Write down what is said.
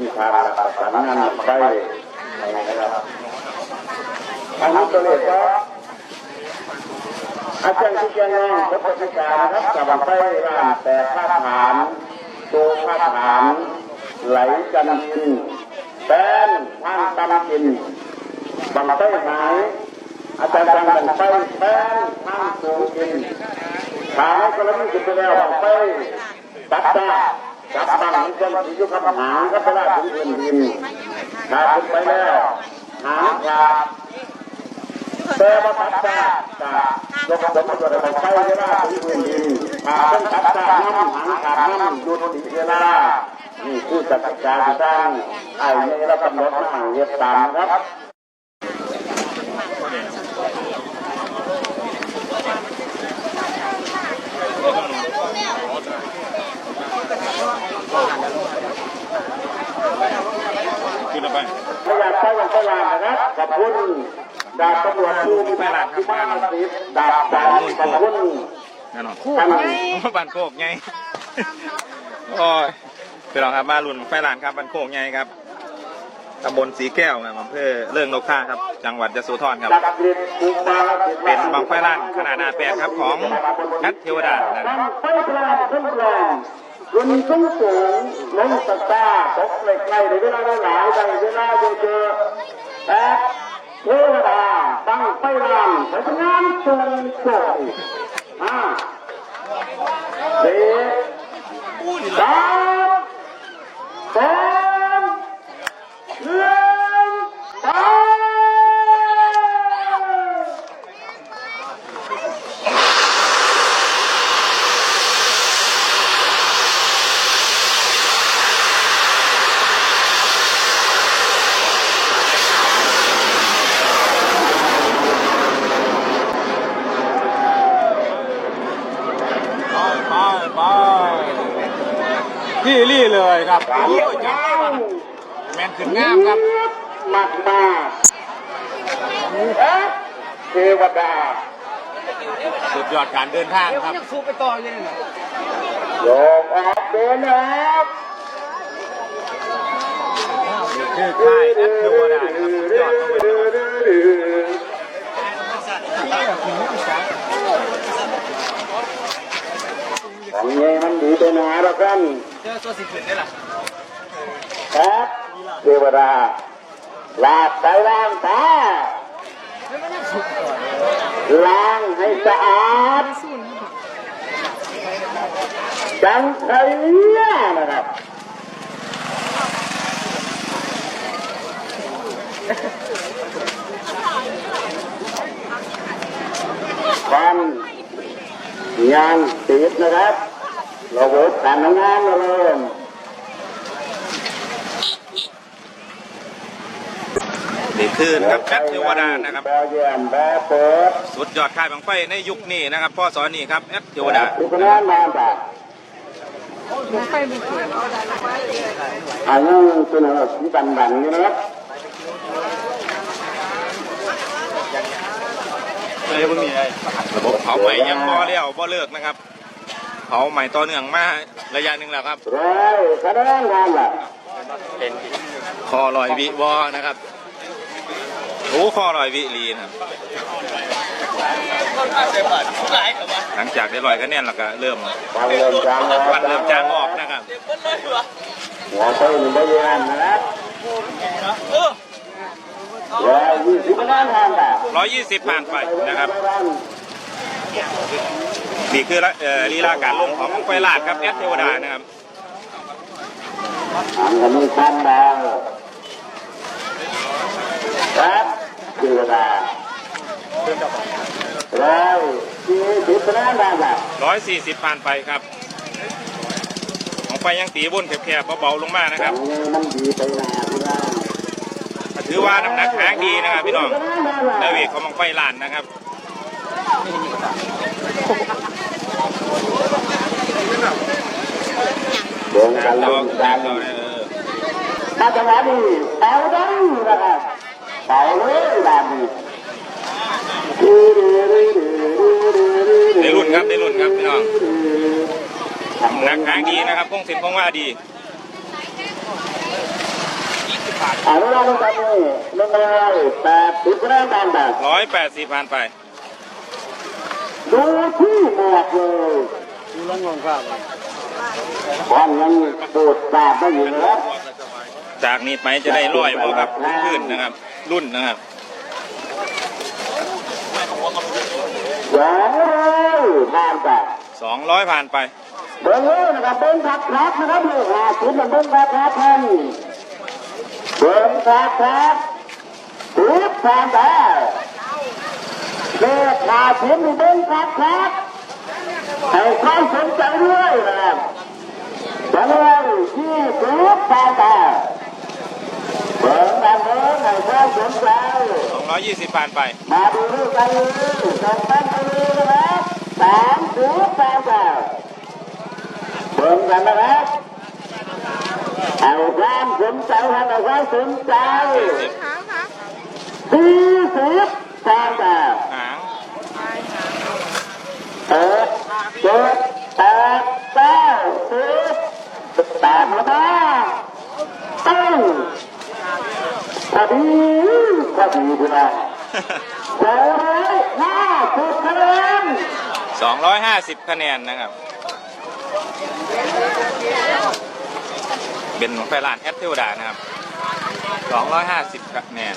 มีทางประสานงานไปนะครับอันนี้ตัวเลขก็อาจารย์ที่แจ้งงานพบกิจการนะครับกับไปร้านแต่ผ้าฐานตัวผ้าฐานไหลกันกินแป้นทางตำกินบังไฟหายอาจารย์จังบังไฟแป้นทางสูงกินขายก็แล้วนี่กินไปแล้วบังไฟตัดตา จับบังมันจะมีอยู่กับหาก็ไปลากถึงพื้นดินขาดไปแล้วหางขาดแต่ว่าตัดตาตายกสมตัวในไฟเวลาถึงพื้นดินหากเป็นตัดตาน้ำหางขาดน้ำหยุดติเวลานี่คือจัดการสร้างไอ้เนี่ยเรากำหนดมาเรียบตามครับ ขึ้นไป พยายามใช้วันพยายามนะ คุณดาบตำรวจผู้มีพลังที่มานสิบดาบสามขอบคุณแน่นอนท่านบันโคกไงโอ้ยพี่น้องครับมาลุ่นไฟลานครับบันโคกไงครับตำบลสีแก้วครับอำเภอเรื่องนกท่าครับ จังหวัดยะโสธรครับ เป็นบังไฟล้านขนาดนาแปดครับของแคทเทวดานะครับไฟพลานขึ้นแรงรุ่นสูงสูงลงสตาร์ตกเหล็กไหลในเวลาหลายในเวลาเจอแอ๊ะ เทวดาบังไฟลานใช้งานทรงโฉมห้าสี่สามสองหนึ่งสอง ไปไปพี่รี่ เลยครับโอ้ยจังแมนขึ้นงามครับมากมากเอ๊ะเทวดา สุดยอดการเดินทางครับโยกออกเดินนะครับคือค่ายแอดเทวดานะครับสุดยอดมากเลยนะครับของเงี้ยมันดีไปหนาแล้วกัน เจอตัวสิบเอ็ดได้ล่ะครับเทวดาลาดใจล้างตาล้างให้สะอาดจังไทยนนะครับความงานติดนะครับ เราเวิร์กการทำงานเราเลยนี่คือครับแคทเทวดานะครับแบเยี่ยมแบเปิดสุดยอดค่ายบังไฟในยุคนี้นะครับพ่อสอนนี่ครับแอดเทวดาทุกคนนั้นมาจ้ะอันนี้เป็นอะไรที่บันบันๆนี่นะครับระบบเผาใหม่ยังบ่เลี้ยวบ่เลิกนะครับ เผาใหม่ต่อเนื่องมาระยะหนึ่งแล้วครับร้อยคะแนนงานละคอลอยวิวอนะครับโอ้คอลอยวิลีนะครับหลังจากได้ลอยคะแนนแล้วก็เริ่มฟังเริ่มจางแล้ววันเริ่มจางออกนะครับหัวเต้นได้เยี่ยมนะครับร้อยยี่สิบคะแนนงานละ120ผ่านไปนะครับ นี่คือละเอ่อลีลาการลงของไฟลาดครับแอดเทวดานะครับอันกันนี้ขั้นดาวครับเทวดาร้อยยี่สิบคะแนนงานละ140ผ่านไปครับของไฟยังตีบนแคบๆเบาๆลงมานะครับอันนี้มันดีไปหนาพี่น้องถือว่าน้ำหนักหางดีนะครับพี่น้องดาเวทของมังไฟลานนะครับ ดวงกันต่ลองกันต่อเออมาจังหวะนี้เป่าดังนะครับเป่าเลยแบบนี้ได้รุ่นครับได้รุ่นครับพี่น้องน้ำหนักหางดีนะครับคงเส้นคงว่าดีอนุรักษ์ตอนนี้หนึ่งร้อยแปดสิบคะแนนตามแบบร้อยแปดสิบผ่านไป ดูที่หมวกเลยความยังปวดตาไม่อยู่นะครับจากนี้ไปจะได้ร้อยบ่ครับขึ้นนะครับ รุ่นนะครับสองร้อยผ่านไปสองร้อยผ่านไปเบิ้งเลยนะครับเบิ้งทักทักนะครับลูกหาสิบมันเบิ้งทักทักท่านเบิ้งทักทักสิบผ่านไป เลขหาสิบมีเบิ้งทักทักให้ความสนใจด้วยนะครับเบิ้งเลยยี่สิบผ่านไปเบิ้งกันเบิ้งให้ความสนใจสองร้อยยี่สิบผ่านไป มาดูลูกกันเลยส่งตั้งไปเลยนะครับสามสิบแปดแล้วเบิ่งกันนะครับเอาความสนใจครับเอาความสนใจสี่สิบแปดแล้วหาง เจ็ดเจ็ดแปดเก้าสิบแปดแล้วนะตั้งพอดีพอดีพี่น้อง สองร้อยห้าสิบคะแนนสองร้อยห้าสิบคะแนนนะครับ เป็นของไฟลานแอดเทวดานะครับสองร้อยห้าสิบคะแนน